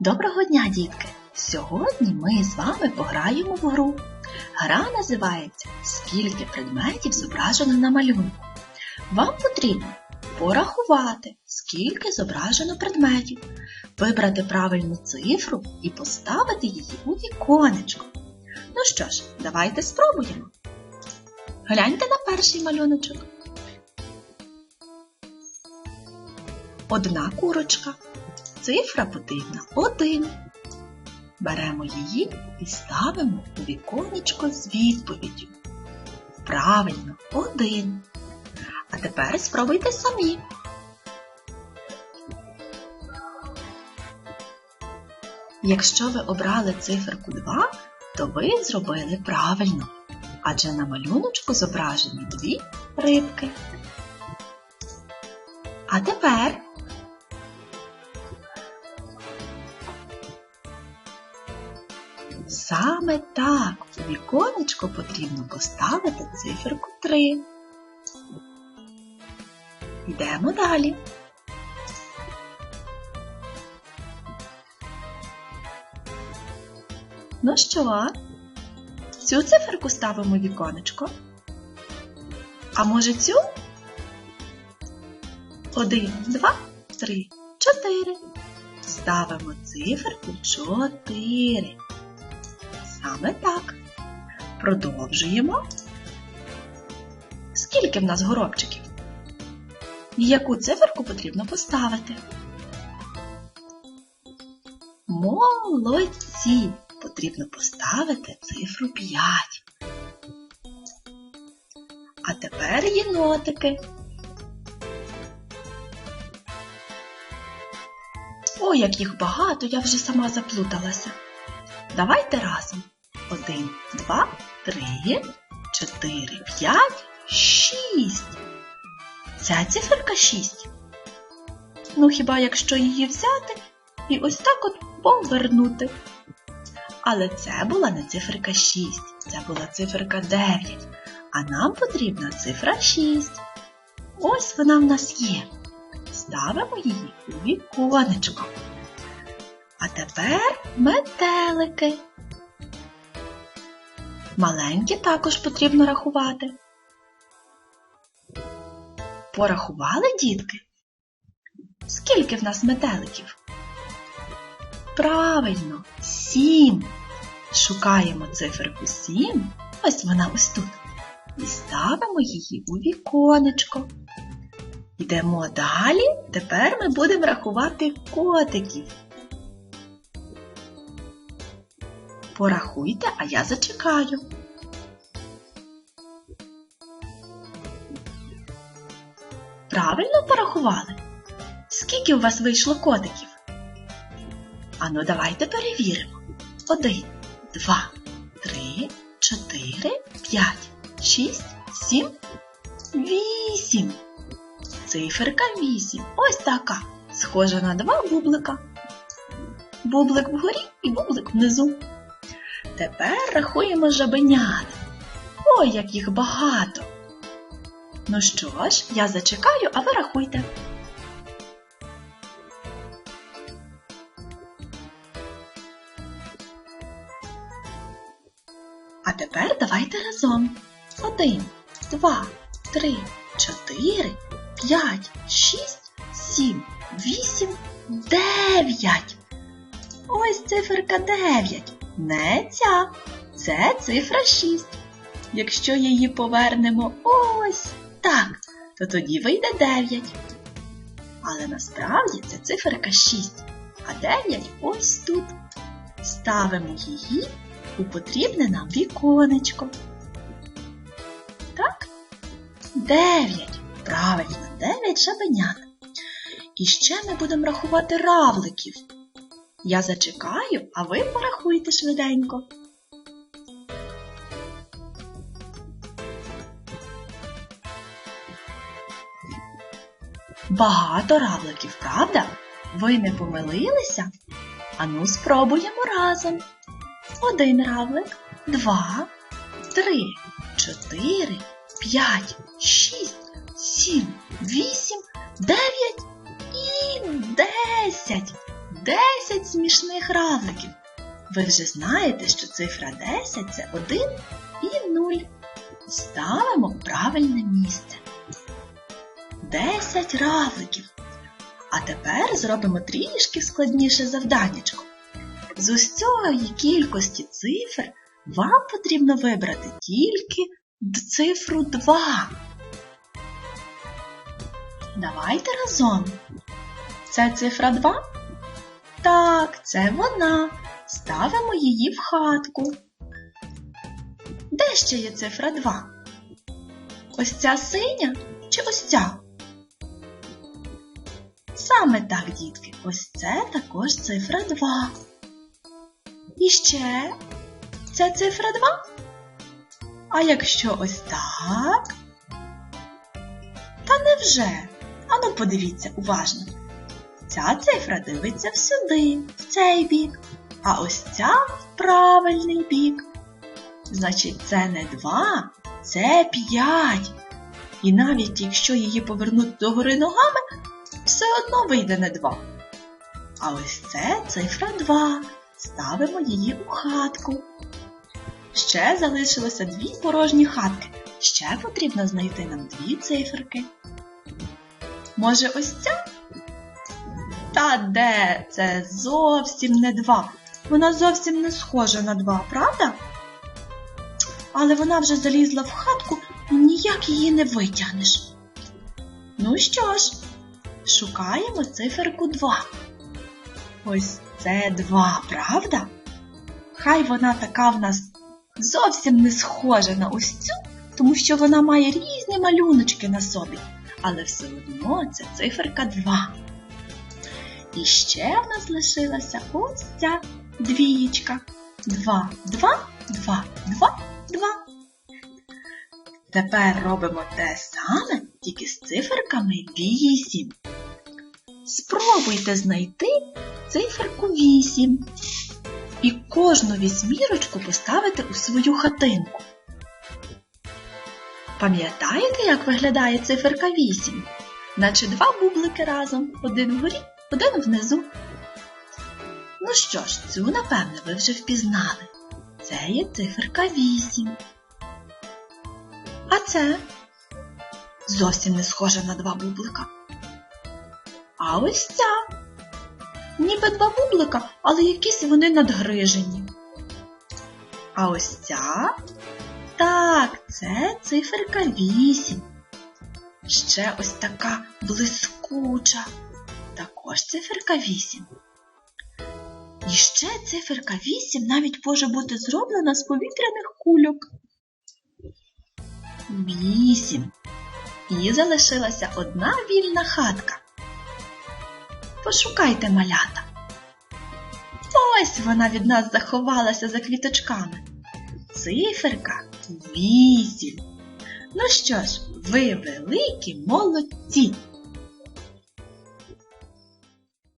Доброго дня, дітки! Сьогодні ми з вами пограємо в гру. Гра називається Скільки предметів зображено на малюнку. Вам потрібно порахувати, скільки зображено предметів, вибрати правильну цифру і поставити її у віконечко. Ну що ж, давайте спробуємо. Гляньте на перший малюночок. Одна курочка. Цифра потрібна один. Беремо її і ставимо у віконечко з відповіддю. Правильно, один. А тепер спробуйте самі. Якщо ви обрали циферку 2, то ви зробили правильно, адже на малюночку зображені дві рибки. А тепер Саме так у віконечко потрібно поставити циферку 3. Йдемо далі. Ну що, цю циферку ставимо віконечко? А може цю? Один, два, три, чотири. Ставимо циферку 4. Саме так. Продовжуємо. Скільки в нас горобчиків? І яку циферку потрібно поставити? Молодці! Потрібно поставити цифру 5. А тепер єнотики. Ой, як їх багато, я вже сама заплуталася. Давайте разом. Один, два, три, чотири, п'ять, шість. Ця циферка шість. Ну, хіба якщо її взяти і ось так от повернути. Але це була не циферка 6, це була циферка 9. А нам потрібна цифра 6. Ось вона в нас є. Ставимо її у віконечко. А тепер метелики. Маленькі також потрібно рахувати. Порахували, дітки? Скільки в нас метеликів? Правильно, сім. Шукаємо циферку сім. Ось вона ось тут. І ставимо її у віконечко. Йдемо далі. Тепер ми будемо рахувати котиків. Порахуйте, а я зачекаю. Правильно порахували? Скільки у вас вийшло котиків? Ану, давайте перевіримо. Один, два, три, чотири, п'ять, шість, сім, вісім. Циферка вісім. Ось така. Схожа на два бублика. Бублик вгорі і бублик внизу. Тепер рахуємо жабенят. Ой, як їх багато. Ну що ж, я зачекаю, а ви рахуйте. А тепер давайте разом. Один, два, три, чотири, п'ять, шість, сім, вісім, дев'ять. Ось циферка дев'ять. Не ця. Це цифра 6. Якщо її повернемо ось так, то тоді вийде 9. Але насправді це циферка 6, а 9 ось тут. Ставимо її у потрібне нам віконечко. Так? 9. Правильно, 9 шабенят. І ще ми будемо рахувати равликів. Я зачекаю, а ви порахуйте швиденько. Багато равликів, правда? Ви не помилилися? Ану, спробуємо разом. Один равлик, два, три, чотири, п'ять, шість, сім, вісім, дев'ять і десять. 10 смішних равликів. Ви вже знаєте, що цифра 10 це 1 і 0. Ставимо в правильне місце. 10 равликів. А тепер зробимо трішки складніше завданнячко. З цієї кількості цифр вам потрібно вибрати тільки цифру 2. Давайте разом. Це цифра 2? Так, це вона. Ставимо її в хатку. Де ще є цифра 2? Ось ця синя чи ось ця? Саме так, дітки, ось це також цифра 2. І ще це цифра 2. А якщо ось так? Та невже? Ану подивіться уважно. Ця цифра дивиться всюди, в цей бік, а ось ця в правильний бік. Значить, це не 2, це 5. І навіть якщо її повернути догори ногами, все одно вийде не 2. А ось це цифра 2. Ставимо її у хатку. Ще залишилося дві порожні хатки. Ще потрібно знайти нам дві циферки. Може, ось ця? Та де? Це зовсім не два. Вона зовсім не схожа на два, правда? Але вона вже залізла в хатку і ніяк її не витягнеш. Ну що ж, шукаємо циферку 2. Ось це 2, правда? Хай вона така в нас зовсім не схожа на ось цю, тому що вона має різні малюночки на собі, але все одно це циферка 2. І ще в нас лишилася ось ця двієчка. 2, 2, 2, 2, 2. Тепер робимо те саме, тільки з циферками 8. Спробуйте знайти циферку 8 і кожну вісьмірочку поставити у свою хатинку. Пам'ятаєте, як виглядає циферка 8? Наче два бублики разом, один вгорі, один внизу. Ну що ж, цю, напевне, ви вже впізнали. Це є циферка 8. А це зовсім не схоже на два бублика. А ось ця. Ніби два бублика, але якісь вони надгрижені. А ось ця. Так, це циферка 8. Ще ось така блискуча. Також циферка 8. І ще циферка 8 навіть може бути зроблена з повітряних кульок. 8. І залишилася одна вільна хатка. Пошукайте малята. Ось вона від нас заховалася за квіточками. Циферка 8. Ну що ж, ви великі молодці!